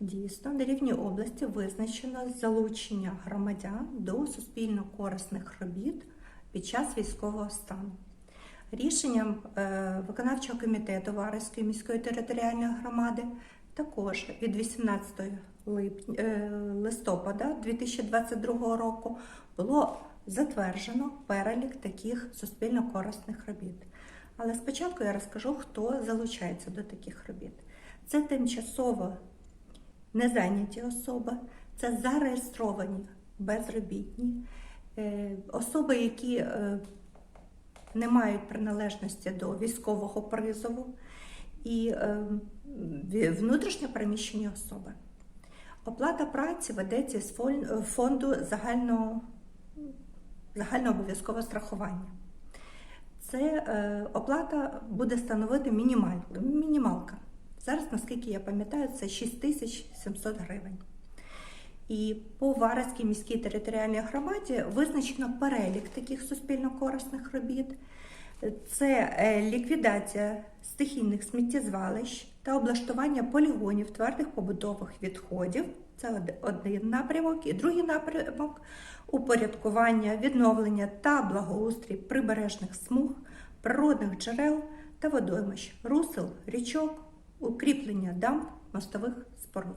Дійсно, на рівні області визначено залучення громадян до суспільно корисних робіт під час військового стану. Рішенням е, виконавчого комітету Вареської міської територіальної громади також від 18 липня, е, листопада 2022 року було затверджено перелік таких суспільно корисних робіт. Але спочатку я розкажу, хто залучається до таких робіт. Це тимчасово незайняті особи, це зареєстровані безробітні, е, особи, які е, не мають приналежності до військового призову і е, внутрішньо переміщені особи. Оплата праці ведеться з фонду загального, загальнообов'язкового страхування. Це оплата буде становити мінімалка. Зараз, наскільки я пам'ятаю, це 6700 гривень. І по Вараській міській територіальній громаді визначено перелік таких суспільно-корисних робіт. Це е, ліквідація стихійних сміттєзвалищ та облаштування полігонів твердих побутових відходів. Це один напрямок, і другий напрямок упорядкування, відновлення та благоустрій прибережних смуг, природних джерел та водоймищ, русел, річок, укріплення дамб, мостових споруд.